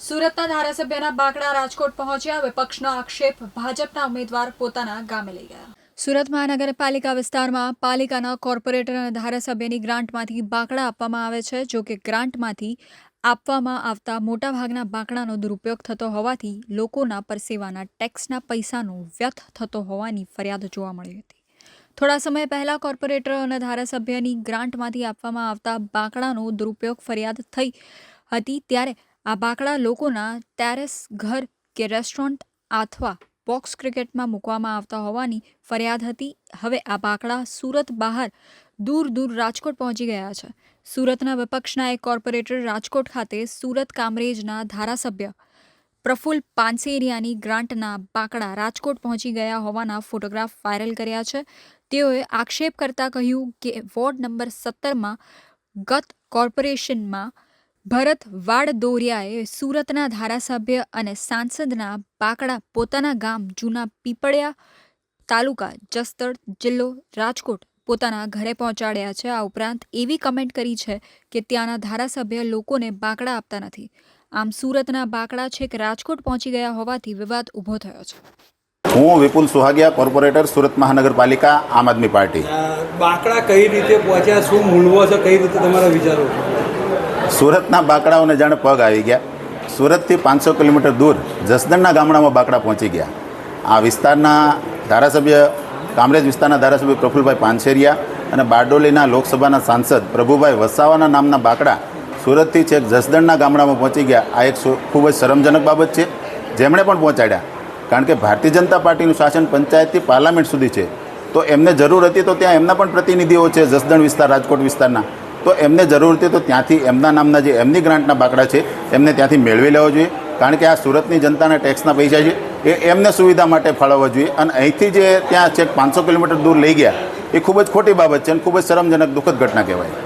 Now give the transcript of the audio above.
સુરતના ધારાસભ્યના બાકડા રાજકોટ પહોંચ્યા વિપક્ષનો આક્ષેપ ભાજપના ઉમેદવાર પોતાના ગામે લઈ ગયા. સુરત મહાનગરપાલિકા વિસ્તારમાં પાલિકાના કોર્પોરેટર અને ધારાસભ્યની ગ્રાન્ટમાંથી બાકડા આપવામાં આવે છે, જો કે ગ્રાન્ટમાંથી આપવામાં આવતા મોટાભાગના બાકડાનો દુરુપયોગ થતો હોવાથી લોકોના પરસેવાના ટેક્સના પૈસાનો વ્યર્થ થતો હોવાની ફરિયાદ જોવા મળી હતી. થોડા સમય પહેલાં કોર્પોરેટર અને ધારાસભ્યની ગ્રાન્ટમાંથી આપવામાં આવતા બાકડાનો દુરુપયોગ ફરિયાદ થઈ હતી, ત્યારે આ બાકડા લોકોના ટેરેસ ઘર કે રેસ્ટોરન્ટ અથવા બોક્સ ક્રિકેટમાં મૂકવામાં આવતા હોવાની ફરિયાદ હતી. હવે આ બાકડા સુરત બહાર દૂર દૂર રાજકોટ પહોંચી ગયા છે. સુરતના વિપક્ષના એક કોર્પોરેટર રાજકોટ ખાતે સુરત કામરેજના ધારાસભ્ય પ્રફુલ્લ પાનસેરિયાની ગ્રાન્ટના બાકડા રાજકોટ પહોંચી ગયા હોવાના ફોટોગ્રાફ વાયરલ કર્યા છે. તેઓએ આક્ષેપ કરતા કહ્યું કે વોર્ડ નંબર સત્તરમાં ગત કોર્પોરેશનમાં ભરત વાડદોરિયાએ સુરતના ધારાસભ્ય અને સાંસદના બાકડા પોતાના ગામ જૂના પીપળિયા તાલુકા જસદણ જિલ્લો રાજકોટ પોતાના ઘરે પહોંચાડ્યા છે. આ ઉપરાંત એવી કમેન્ટ કરી છે કે ત્યાંના ધારાસભ્ય લોકોને બાકડા આપતા નથી. આમ સુરતના બાકડા છેક રાજકોટ પહોંચી ગયા હોવાથી વિવાદ ઊભો થયો છે. હું વિપુલ સુહાગિયા કોર્પોરેટર સુરત મહાનગરપાલિકા આમ આદમી પાર્ટી. બાકડા કઈ રીતે પહોંચ્યા શું મૂળવો છે કઈ રીતે તમારા વિચારો છે? સુરતના બાકડાઓને જાણે પગ આવી ગયા. સુરતથી પાંચસો કિલોમીટર દૂર જસદણના ગામડામાં બાકડા પહોંચી ગયા. આ વિસ્તારના ધારાસભ્ય, કામરેજ વિસ્તારના ધારાસભ્ય પ્રફુલભાઈ પાનસેરિયા અને બારડોલીના લોકસભાના સાંસદ પ્રભુભાઈ વસાવાના નામના બાકડા સુરતથી છેક જસદણના ગામડામાં પહોંચી ગયા. આ એક ખૂબ જ શરમજનક બાબત છે. જેમણે પણ પહોંચાડ્યા. કારણ કે ભારતીય જનતા પાર્ટીનું શાસન પંચાયતથી પાર્લામેન્ટ સુધી છે. તો એમને જરૂર હતી તો ત્યાં એમના પણ પ્રતિનિધિઓ છે જસદણ વિસ્તાર, રાજકોટ વિસ્તારના. તો એમને જરૂર હતી તો ત્યાંથી એમના નામના જે એમની ગ્રાન્ટના બાકડા છે, એમને ત્યાંથી મેળવી લેવો જોઈએ. કારણ કે આ સુરતની જનતાના ટેક્સના પૈસા છે, એ એમને સુવિધા માટે ફાળવવા જોઈએ. અને અહીંથી જે ત્યાં છેક પાંચસો કિલોમીટર દૂર લઈ ગયા, એ ખૂબ જ ખોટી બાબત છે અને ખૂબ જ શરમજનક દુઃખદ ઘટના કહેવાય.